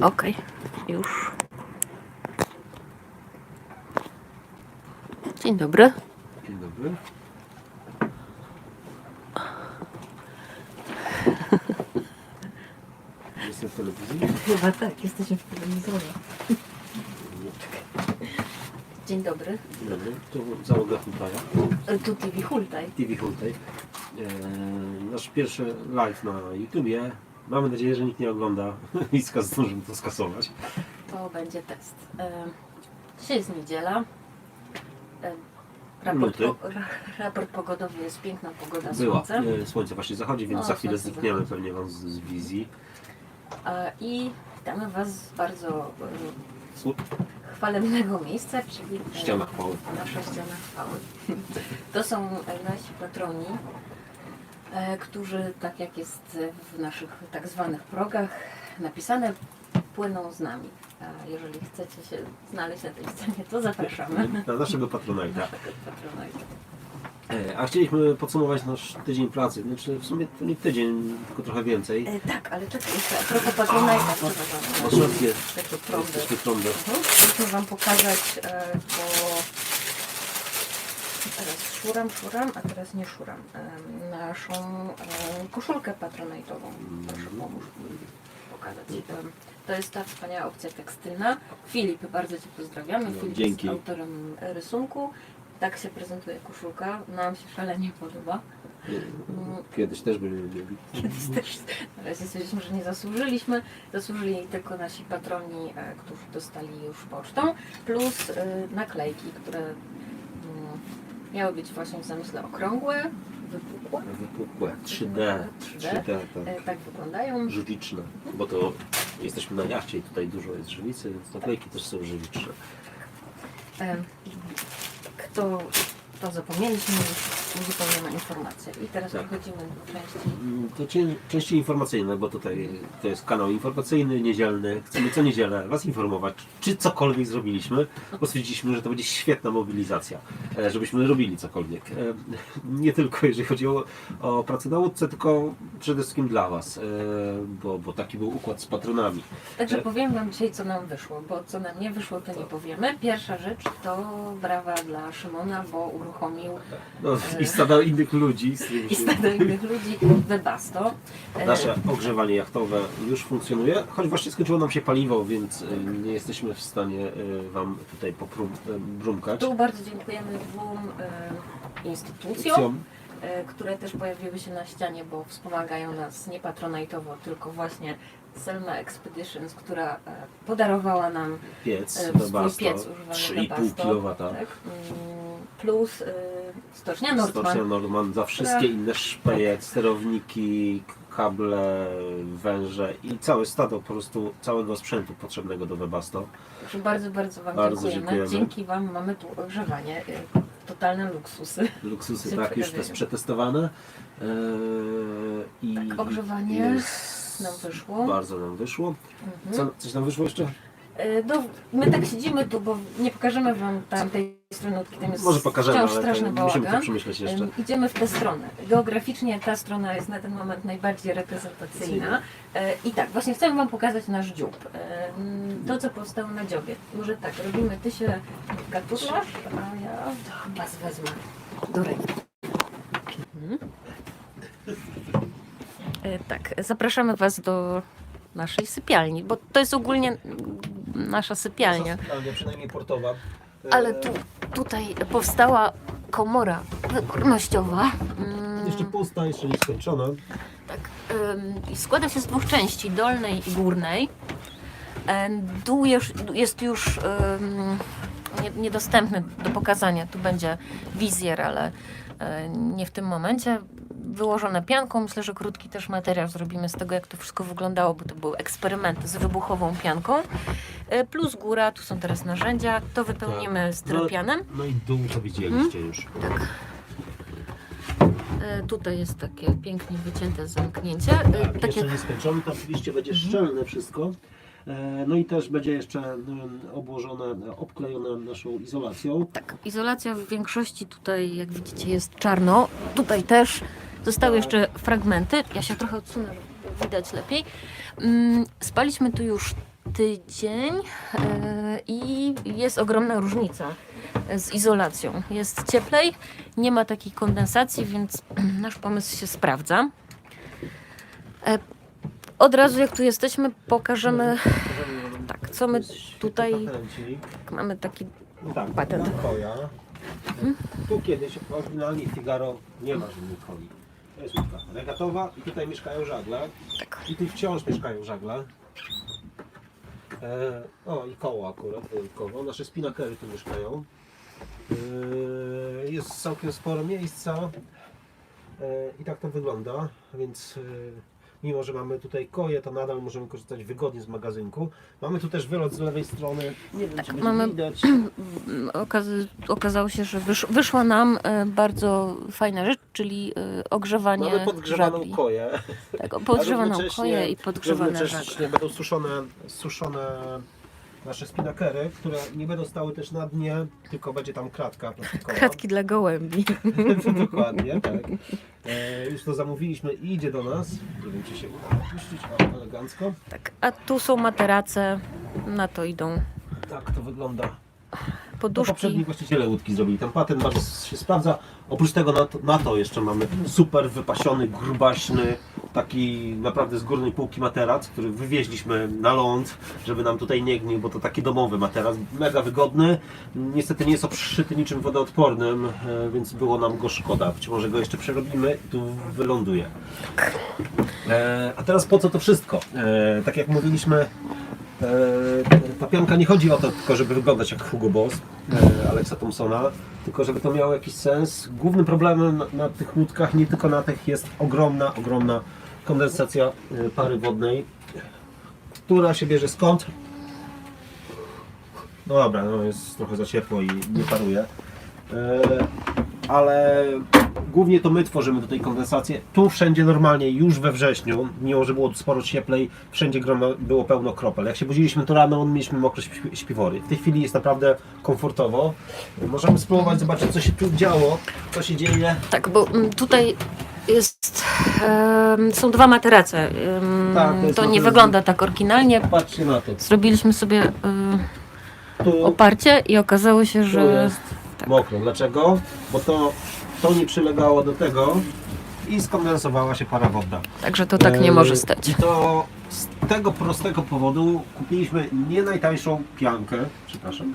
Okej, już. Dzień dobry. Dzień dobry. Jestem w telewizji. Chyba tak, jesteśmy w telewizorze. Dzień dobry. Dzień dobry. To załoga Hultaja. E, Tu TV Hultaj. TV Hultaj. Eee, nasz pierwszy live na YouTubie. Mamy nadzieję, że nikt nie ogląda i zdążymy to skasować. To będzie test. E, Dzisiaj jest niedziela. E, Raport, po, ra, raport pogodowy jest piękna pogoda, Była. słońce. Eee, Słońce właśnie zachodzi, więc O, za chwilę słońce znikniemy zachodzi. pewnie Wam z, z wizji. E, I witamy Was bardzo e, Słup. chwalebnego miejsca, czyli e, Ściana chwały. Nasza ściana chwały. To są e, nasi patroni, e, którzy, tak jak jest w naszych tak zwanych progach napisane, płyną z nami. A jeżeli chcecie się znaleźć na tej scenie, to zapraszamy. Na naszego patronajta. Naszego patronajta. Eee, A chcieliśmy podsumować nasz tydzień pracy. Znaczy w sumie to nie tydzień, tylko trochę więcej. E, tak, ale czekaj, jeszcze a propos patronajta, Masz przepraszam. rację. Takie. Mhm. Wam pokazać, e, bo teraz szuram, szuram, a teraz nie szuram. Naszą koszulkę patronajtową. Proszę pomóż mi pokazać. To jest ta wspaniała opcja tekstylna. Filip, bardzo Cię pozdrawiamy. No, Filip dzięki. jest autorem rysunku. Tak się prezentuje koszulka. Nam się szalenie podoba. Kiedyś też byli lubi. Kiedyś też na razie stwierdziliśmy, że nie zasłużyliśmy. Zasłużyli tylko nasi patroni, e, którzy dostali już pocztą, plus e, naklejki, które miały być właśnie w zamyśle okrągłe, wypukłe. Wypukłe. 3D. 3D. 3D, E, tak. Tak wyglądają. Żywiczne. Bo to jesteśmy na jachcie i tutaj dużo jest żywicy, więc naklejki też są żywiczne. E, Kto to zapomnieliśmy, już uzupełniamy informacje. I teraz Tak. przechodzimy do części Mm, To części informacyjne, bo tutaj to jest kanał informacyjny, niedzielny. Chcemy co niedzielę Was informować, czy cokolwiek zrobiliśmy, bo stwierdziliśmy, że to będzie świetna mobilizacja, e, żebyśmy robili cokolwiek. E, Nie tylko jeżeli chodzi o, o pracę na łódce, tylko przede wszystkim dla Was, e, bo, bo taki był układ z patronami. Także powiem Wam dzisiaj, co nam wyszło, bo co nam nie wyszło, to nie powiemy. Pierwsza rzecz to brawa dla Szymona, bo uruchomił No, I stada innych ludzi, z którymi i się- stado innych ludzi Webasto. E, Nasze ogrzewanie jachtowe już funkcjonuje, choć właśnie skończyło nam się paliwo, więc y, nie jesteśmy w stanie y, Wam tutaj pobrumkać. Tu bardzo dziękujemy dwóm e, instytucjom, e, które też pojawiły się na ścianie, bo wspomagają nas nie patronajtowo, tylko właśnie Selma Expeditions, która e, podarowała nam Piec, e, swój Webasto, piec używany 3,5 Webasto, kW. tak? Mm, plus e, stocznia Nordman. Stocznia Nordman za wszystkie inne szpeje, sterowniki, k- kable, węże i całe stado po prostu całego sprzętu potrzebnego do Webasto. Także bardzo, bardzo Wam Bardzo dziękujemy. dziękujemy. Dzięki Wam mamy tu ogrzewanie. e, Totalne luksusy. Luksusy, tak, już to jest przetestowane. Eee, i, Tak, ogrzewanie jest- nam wyszło. Bardzo nam wyszło. Mhm. Co, coś nam wyszło jeszcze? E, No, my tak siedzimy tu, bo nie pokażemy Wam tamtej stronutki, tam jest Może pokażemy, wciąż ale straszny to musimy to bałagan. przemyśleć jeszcze. Em, Idziemy w tę stronę. Geograficznie ta strona jest na ten moment najbardziej reprezentacyjna. E, I tak, właśnie chcę Wam pokazać nasz dziób. Em, To, co powstało na dziobie. Może tak, robimy, Ty się katurlasz, a ja Was wezmę do ręki. Mhm. E, Tak, zapraszamy Was do naszej sypialni, bo to jest ogólnie nasza sypialnia. Ale przynajmniej portowa. Ale tu, tutaj powstała komora wypornościowa. Mm, Jeszcze pusta, jeszcze nie skończona. tak, ym, składa się z dwóch części, dolnej i górnej. Dół jest, już niedostępny do pokazania. Tu będzie wizjer, ale e, nie w tym momencie. Wyłożone pianką. Myślę, że krótki też materiał zrobimy z tego, jak to wszystko wyglądało, bo to były eksperymenty z wybuchową pianką. E, Plus góra, tu są teraz narzędzia. To wypełnimy styropianem. No, no i dół to widzieliście już. Tak. E, Tutaj jest takie pięknie wycięte zamknięcie. E, Tak, Tak jeszcze jak nie skończony, to oczywiście będzie szczelne wszystko. No i też będzie jeszcze mm, obłożone, obklejone naszą izolacją. tak, izolacja w większości tutaj, jak widzicie, jest czarno. Tutaj też zostały jeszcze fragmenty. Ja się trochę odsunę, żeby widać lepiej. Mm, Spaliśmy tu już tydzień e, i jest ogromna różnica z izolacją. Jest cieplej, nie ma takiej kondensacji, więc nasz pomysł się sprawdza. E, Od razu jak tu jesteśmy, pokażemy, tak, co my tutaj mamy taki Tak, patent. Tu kiedyś oryginalnie Figaro nie ma żadnych koni. To jest łódka regatowa i tutaj mieszkają żagle. Tak. I tu wciąż mieszkają żagle. E, o i koło akurat wyjątkowo. Nasze spinakery tu mieszkają. E, jest całkiem sporo miejsca. E, I tak to wygląda, więc e, mimo, że mamy tutaj koje, to nadal możemy korzystać wygodnie z magazynku. Mamy tu też wylot z lewej strony. Nie wiem, czy będzie mamy- widać. Okaz okazało się, że wysz wyszła nam e, bardzo fajna rzecz, czyli e, ogrzewanie Mamy podgrzewaną żagli. koję. Tak, podgrzewaną koję i podgrzewane żagle. będą suszone, suszone nasze spinakery, które nie będą stały też na dnie, tylko będzie tam kratka plastikowa. Kratki dla gołębi. Dokładnie, tak. E, już to zamówiliśmy i idzie do nas. Nie wiem, czy się uda opuścić. O, elegancko. Tak, a tu są materace, na to idą Tak to wygląda. To poduszki. poprzedni właściciele łódki zrobili. Ten patent bardzo się sprawdza. Oprócz tego na to, na to jeszcze mamy super wypasiony, grubaśny, taki naprawdę z górnej półki materac, który wywieźliśmy na ląd, żeby nam tutaj nie gnił, bo to taki domowy materac, mega wygodny. Niestety nie jest obszyty niczym wodoodpornym, e, więc było nam go szkoda. Być może go jeszcze przerobimy i tu wyląduje. E, a teraz po co to wszystko? E, tak jak mówiliśmy, ta pianka nie chodzi o to tylko, żeby wyglądać jak Hugo Boss Alexa Thompsona, tylko żeby to miało jakiś sens. Głównym problemem na, na tych łódkach, nie tylko na tych, jest ogromna, ogromna kondensacja e, pary wodnej, która się bierze skąd? No dobra, no jest trochę za ciepło i nie paruje. E, ale głównie to my tworzymy tutaj kondensację. Tu wszędzie normalnie już we wrześniu, mimo że było sporo cieplej, wszędzie było pełno kropel. Jak się budziliśmy to rano, mieliśmy mokre śpi- śpiwory. W tej chwili jest naprawdę komfortowo. Możemy spróbować zobaczyć, co się tu działo, co się dzieje. Tak, bo mm, tutaj są dwa materace. Tak, to to nie wygląda tak oryginalnie. Patrzcie na to. Zrobiliśmy sobie y, Tu, oparcie i okazało się, że jest tak. mokro. Dlaczego? Bo to, to nie przylegało do tego i skondensowała się para wodna. także to tak nie może Eee, stać. I to z tego prostego powodu kupiliśmy nie najtańszą piankę, przepraszam,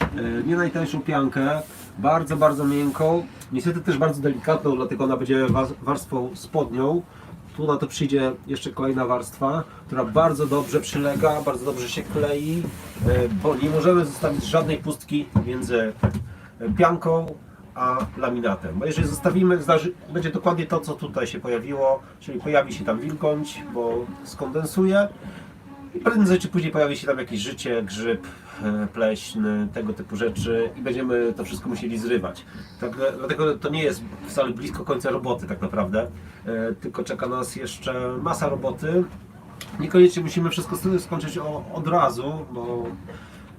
Eee, nie najtańszą piankę, bardzo, bardzo miękką, niestety też bardzo delikatną, dlatego ona będzie warstwą spodnią. Tu na to przyjdzie jeszcze kolejna warstwa, która bardzo dobrze przylega, bardzo dobrze się klei, e, bo nie możemy zostawić żadnej pustki między e, pianką a laminatem. Bo jeżeli zostawimy, będzie dokładnie to, co tutaj się pojawiło, czyli pojawi się tam wilgoć, bo skondensuje i prędzej czy później pojawi się tam jakieś życie, grzyb, e, pleśń, tego typu rzeczy i będziemy to wszystko musieli zrywać. Tak, e, dlatego to nie jest wcale blisko końca roboty tak naprawdę, e, tylko czeka nas jeszcze masa roboty. Niekoniecznie musimy wszystko skończyć od razu, bo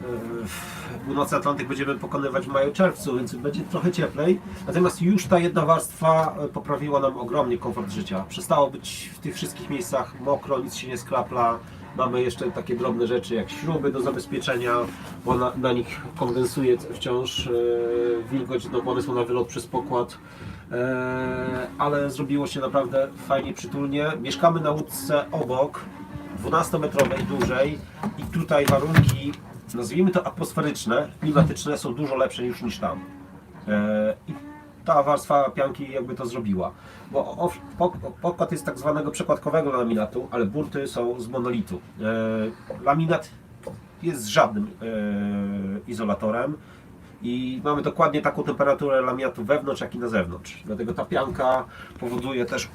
e, północny Atlantyk będziemy pokonywać w maju, czerwcu, więc będzie trochę cieplej. Natomiast już ta jedna warstwa poprawiła nam ogromnie komfort życia. Przestało być w tych wszystkich miejscach mokro, nic się nie sklapla. Mamy jeszcze takie drobne rzeczy jak śruby do zabezpieczenia, bo na, na nich kondensuje wciąż e, wilgoć, no one są na wylot przez pokład. E, ale zrobiło się naprawdę fajnie, przytulnie. Mieszkamy na łódce obok, 12-metrowej dłużej i tutaj warunki, nazwijmy to atmosferyczne, klimatyczne są dużo lepsze niż, niż tam. E, ta warstwa pianki jakby to zrobiła. Bo pokład jest tak zwanego przekładkowego laminatu, ale burty są z monolitu. E, laminat jest żadnym e, izolatorem i mamy dokładnie taką temperaturę laminatu wewnątrz, jak i na zewnątrz. Dlatego ta pianka powoduje też,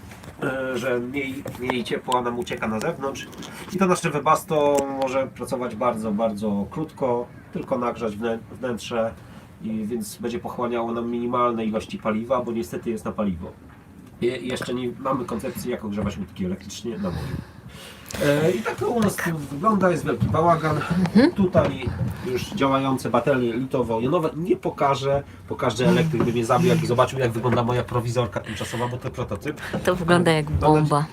e, że mniej, mniej ciepła nam ucieka na zewnątrz i to nasze webasto może pracować bardzo, bardzo krótko, tylko nagrzać wnę- wnętrze i więc będzie pochłaniało nam minimalne ilości paliwa, bo niestety jest na paliwo. I jeszcze nie mamy koncepcji, jak ogrzewać łódki elektrycznie na morzu. E, I tak to u nas tu wygląda, jest wielki bałagan. Tutaj już działające baterie litowo-jonowe. Nie pokażę, bo każdy elektryk by mnie zabił, jakby zobaczył jak wygląda moja prowizorka tymczasowa, bo to prototyp. To wygląda jak bomba.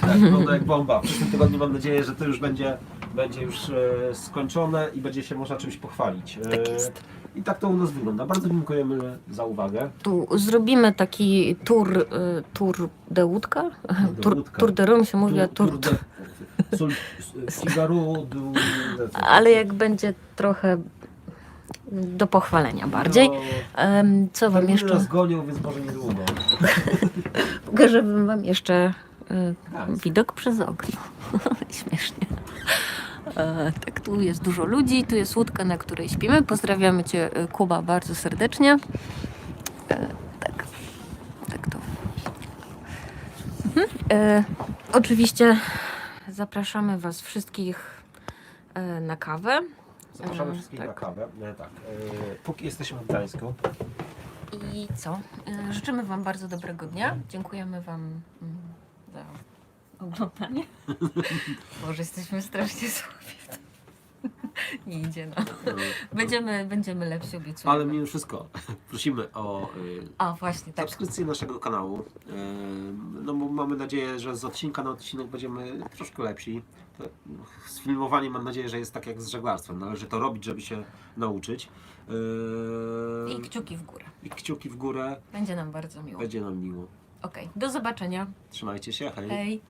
Tak, wygląda jak bomba. W przyszłym tygodniu mam nadzieję, że to już będzie, będzie już e, skończone i będzie się można czymś pochwalić. E, Tak jest. I tak to u nas wygląda. Bardzo dziękujemy za uwagę. Tu zrobimy taki tour, y, tour de łódka? de Tour, łódka. tour de Rome się mówi, a tour... de- Figaro du... Ale jak będzie trochę do pochwalenia bardziej. No, Co wam jeszcze? nas gonią, więc może niedługo. Pokażę wam jeszcze Tak. widok przez okno. Śmiesznie. E, tak, tu jest dużo ludzi, tu jest łódka, na której śpimy. Pozdrawiamy Cię, y, Kuba, bardzo serdecznie. E, tak, tak to. Mhm. E, oczywiście zapraszamy Was wszystkich e, na kawę. Zapraszamy E, wszystkich tak. na kawę. E, tak. E, póki jesteśmy w Gdańsku, I co? Życzymy Wam bardzo dobrego dnia. Dziękujemy Wam mm, oglądanie. Może jesteśmy strasznie słabi w tym. Nie idzie nam. e, Będziemy, będziemy lepsi, obiecujemy. ale mimo wszystko prosimy o e, A, właśnie, tak. subskrypcję naszego kanału. E, No bo mamy nadzieję, że z odcinka na odcinek będziemy troszkę lepsi. To Z filmowaniem mam nadzieję, że jest tak jak z żeglarstwem. Należy to robić, żeby się nauczyć. E, I kciuki w górę. I kciuki w górę. Będzie nam bardzo miło. Będzie nam miło. Okej, do zobaczenia. Trzymajcie się, hej. Hej.